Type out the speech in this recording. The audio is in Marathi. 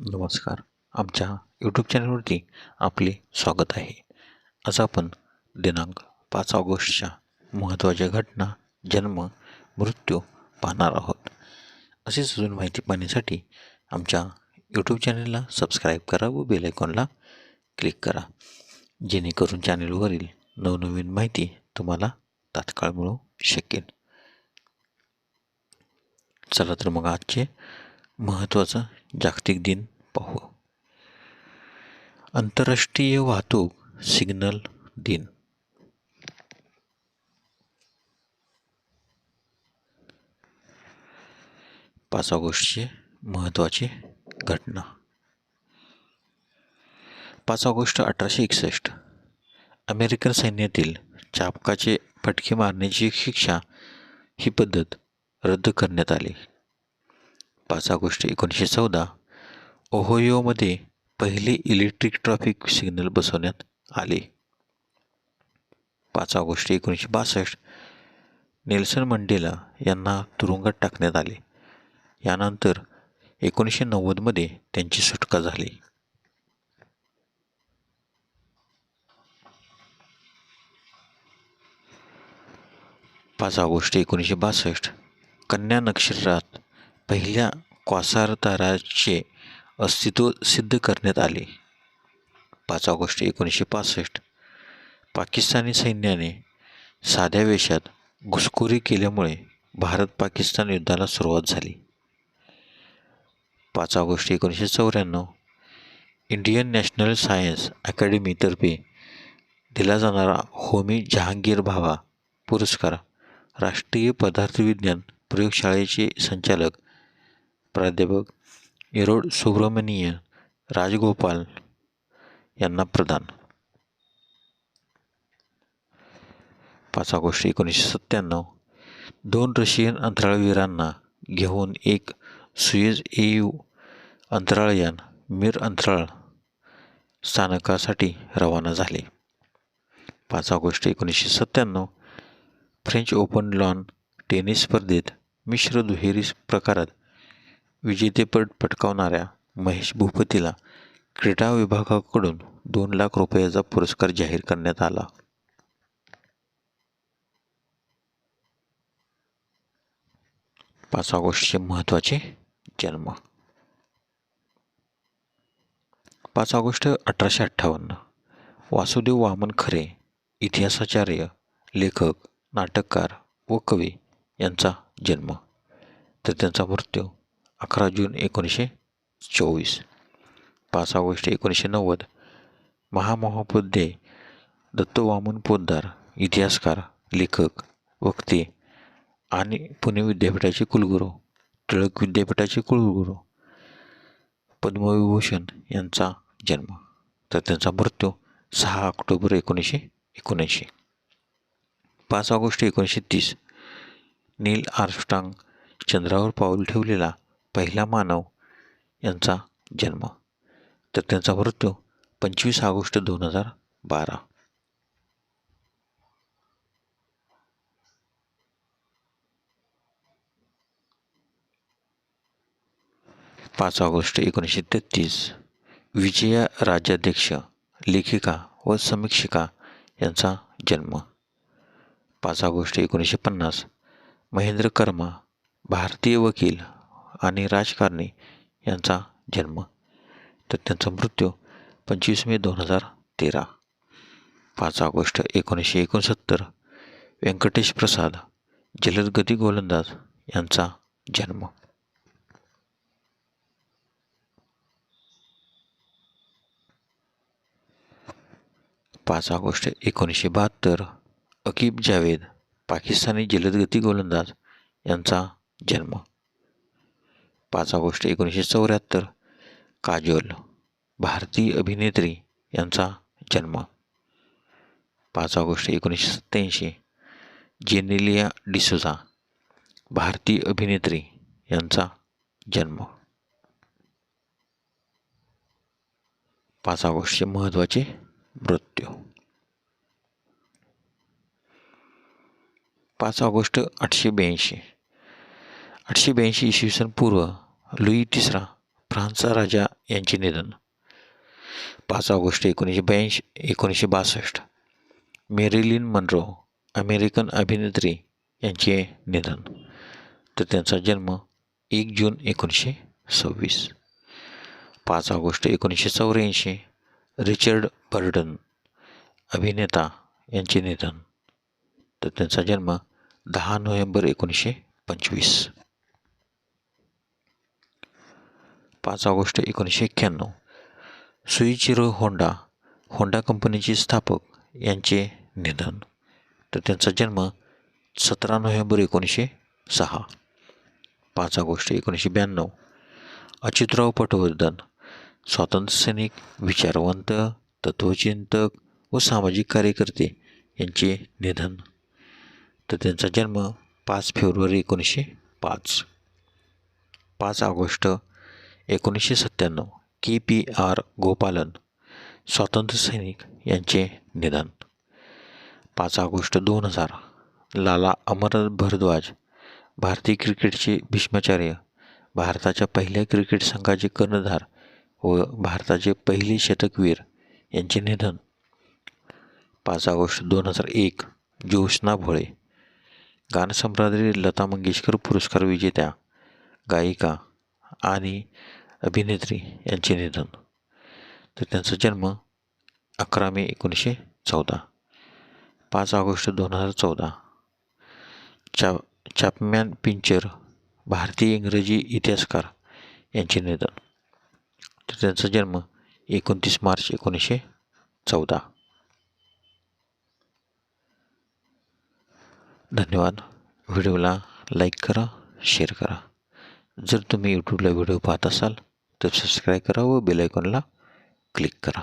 नमस्कार. आमच्या यूट्यूब चॅनलवरती आपले स्वागत आहे. आज आपण दिनांक पाच ऑगस्टच्या महत्त्वाच्या घटना जन्म मृत्यू पाहणार आहोत. असेच अजून माहिती पाहण्यासाठी आमच्या यूट्यूब चॅनलला सबस्क्राईब करा व बेल आयकॉनला क्लिक करा. जेणेकरून चॅनलवरील नवनवीन माहिती तुम्हाला तात्काळ मिळू शकेल. चला तर मग आजचे महत्त्वाचं जागतिक दिन पाहू. आंतरराष्ट्रीय वाहतूक सिग्नल दिन. पाच ऑगस्टचे महत्त्वाची घटना. पाच ऑगस्ट अठराशे एकसष्ट. अमेरिकन सैन्यातील चापकाचे फटके मारण्याची शिक्षा ही पद्धत रद्द करण्यात आली. पाच ऑगस्ट एकोणीसशे चौदा. ओहोयोमध्ये पहिले इलेक्ट्रिक ट्रॅफिक सिग्नल बसवण्यात आले. पाच ऑगस्ट एकोणीसशे बासष्ट. नेल्सन मंडेला यांना तुरुंगात टाकण्यात आले. यानंतर एकोणीसशे नव्वदमध्ये त्यांची सुटका झाली. पाच ऑगस्ट एकोणीसशे बासष्ट. कन्या नक्षत्रात पहिल्या क्वासारताराचे अस्तित्व सिद्ध करण्यात आले. पाच ऑगस्ट एकोणीसशे पासष्ट. पाकिस्तानी सैन्याने साध्या वेशात घुसखोरी केल्यामुळे भारत पाकिस्तान युद्धाला सुरुवात झाली. पाच ऑगस्ट एकोणीसशे चौऱ्याण्णव. इंडियन नॅशनल सायन्स अकॅडमीतर्फे दिला जाणारा होमी जहांगीर भावा पुरस्कार राष्ट्रीय पदार्थविज्ञान प्रयोगशाळेचे संचालक प्राध्यापक एरोड सुब्रमणीय राजगोपाल यांना प्रदान. पाच ऑगस्ट एकोणीसशे सत्त्याण्णव. दोन रशियन अंतराळवीरांना घेऊन एक सुएज एयू अंतराळयान मीर अंतराळ स्थानकासाठी रवाना झाले. पाच ऑगस्ट एकोणीसशे सत्त्याण्णव. फ्रेंच ओपन लॉन टेनिस स्पर्धेत मिश्र दुहेरी प्रकारात विजेतेपद पटकावणाऱ्या महेश भूपतीला क्रीडा विभागाकडून दोन लाख रुपयाचा पुरस्कार जाहीर करण्यात आला. पाच ऑगस्टचे महत्त्वाचे जन्म. पाच ऑगस्ट अठराशे अठ्ठावन्न. वासुदेव वामन खरे इतिहासाचार्य लेखक नाटककार व कवी यांचा जन्म. तर त्यांचा मृत्यू अकरा जून एकोणीसशे चोवीस. पाच ऑगस्ट एकोणीसशे नव्वद. महामहोपाध्याय दत्त वामन पोद्दार इतिहासकार लेखक वक्ते आणि पुणे विद्यापीठाचे कुलगुरू टिळक विद्यापीठाचे कुलगुरू पद्मविभूषण यांचा जन्म तर त्यांचा मृत्यू सहा ऑक्टोबर एकोणीसशे एकोणऐंशी. पाच ऑगस्ट एकोणीसशे तीस. नील आर्मस्ट्रांग चंद्रावर पाऊल ठेवलेला पहिला मानव यांचा जन्म. तर त्यांचा मृत्यू पंचवीस ऑगस्ट दोन हजार बारा. पाच ऑगस्ट एकोणीसशे तेहतीस. विजया राज्याध्यक्ष लेखिका व समीक्षिका यांचा जन्म. पाच ऑगस्ट एकोणीसशे पन्नास. महेंद्र कर्मा भारतीय वकील आणि राजकारणी यांचा जन्म तर त्यांचा मृत्यू पंचवीस मे दोन हजार तेरा. पाच ऑगस्ट एकोणीसशे एकोणसत्तर व्यंकटेश प्रसाद जलदगती गोलंदाज यांचा जन्म. पाच ऑगस्ट एकोणीसशे बहात्तर अकीब जावेद पाकिस्तानी जलदगती गोलंदाज यांचा जन्म. पाच ऑगस्ट एकोणीसशे चौऱ्याहत्तर काजोल भारतीय अभिनेत्री यांचा जन्म. पाच ऑगस्ट एकोणीसशे सत्त्याऐंशी जेनेलिया डिसोजा भारतीय अभिनेत्री यांचा जन्म. पाच ऑगस्टचे महत्त्वाचे मृत्यू. पाच ऑगस्ट आठशे ब्याऐंशी आठशे ब्याऐंशी इसवी सन पूर्व लुई तिसरा फ्रान्सचा राजा यांचे निधन. पाच ऑगस्ट एकोणीसशे ब्याऐंशी एकोणीसशे बासष्ट. मेरिलिन मनरो अमेरिकन अभिनेत्री यांचे निधन. तर त्यांचा जन्म एक जून एकोणीसशे सव्वीस. पाच ऑगस्ट एकोणीसशे चौऱ्याऐंशी रिचर्ड बर्डन अभिनेता यांचे निधन. तर त्यांचा जन्म दहा नोव्हेंबर एकोणीसशे पंचवीस. पाच ऑगस्ट एकोणीसशे एक्क्याण्णव. सुईचिरो होंडा होंडा कंपनीचे स्थापक यांचे निधन. तर त्यांचा जन्म सतरा नोव्हेंबर एकोणीसशे सहा पाच ऑगस्ट एकोणीसशे ब्याण्णव. अच्युतराव पटवर्धन स्वातंत्र्यसैनिक विचारवंत तत्त्वचिंतक व सामाजिक कार्यकर्ते यांचे निधन. तर त्यांचा जन्म पाच फेब्रुवारी एकोणीसशे पाच पाच ऑगस्ट एकोणीसशे सत्त्याण्णव के पी आर गोपालन स्वातंत्र्यसैनिक यांचे निधन. पाच ऑगस्ट दोन हजार लाला अमर भरद्वाज भारतीय क्रिकेटचे भीष्माचार्य भारताच्या पहिल्या क्रिकेट संघाचे कर्णधार व भारताचे पहिले शतकवीर यांचे निधन. पाच ऑगस्ट दोन हजार एक ज्योत्स्ना भोळे गानसम्राज्ञी लता मंगेशकर पुरस्कार विजेत्या गायिका आणि अभिनेत्री यांचे निधन. तर त्यांचा जन्म अकरा मे एकोणीसशे चौदा. पाच ऑगस्ट दोन हजार चौदा. चा चॅपमॅन पिंचर भारतीय इंग्रजी इतिहासकार यांचे निधन. तर त्यांचा जन्म एकोणतीस मार्च एकोणीसशे चौदा. धन्यवाद. व्हिडिओला लाईक करा शेअर करा. जर तुम्ही यूट्यूबला व्हिडिओ पाहत असाल तर सबस्क्राईब करा व बेलायकॉनला क्लिक करा.